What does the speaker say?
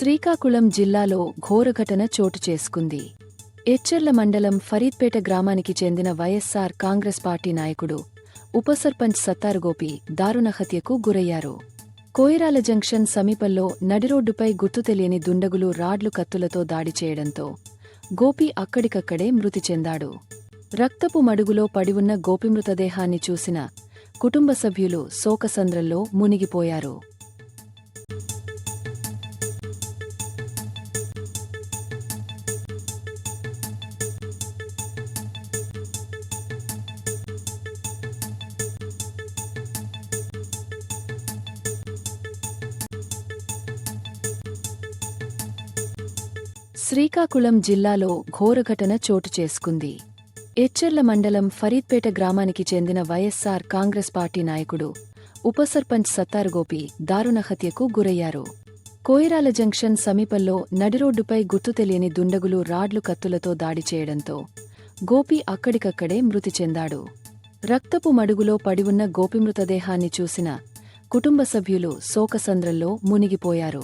శ్రీకాకుళం జిల్లాలో ఘోరఘటన చోటు చేసుకుంది. ఎచ్చెర్ల మండలం ఫరీద్పేట గ్రామానికి చెందిన వైఎస్సార్ కాంగ్రెస్ పార్టీ నాయకుడు ఉప సర్పంచ్ సత్తారుగోపి దారుణ హత్యకు గురయ్యారు. కోయిరాల జంక్షన్ సమీపంలో నడిరోడ్డుపై గుర్తు తెలియని దుండగులు రాడ్లు కత్తులతో దాడి చేయడంతో గోపి అక్కడికక్కడే మృతి చెందాడు. రక్తపు మడుగులో పడివున్న గోపి మృతదేహాన్ని చూసిన కుటుంబ సభ్యులు శోకసంద్రంలో మునిగిపోయారు. శ్రీకాకుళం జిల్లాలో ఘోరఘటన చోటు చేసుకుంది. ఎచ్చెర్ల మండలం ఫరీద్పేట గ్రామానికి చెందిన వైఎస్సార్ కాంగ్రెస్ పార్టీ నాయకుడు ఉప సర్పంచ్ సత్తారుగోపి దారుణ హత్యకు గురయ్యారు. కోయిరాల జంక్షన్ సమీపంలో నడిరోడ్డుపై గుర్తు తెలియని దుండగులు రాడ్లు కత్తులతో దాడి చేయడంతో గోపి అక్కడికక్కడే మృతి చెందాడు. రక్తపు మడుగులో పడివున్న గోపి మృతదేహాన్ని చూసిన కుటుంబ సభ్యులు శోకసంద్రంలో మునిగిపోయారు.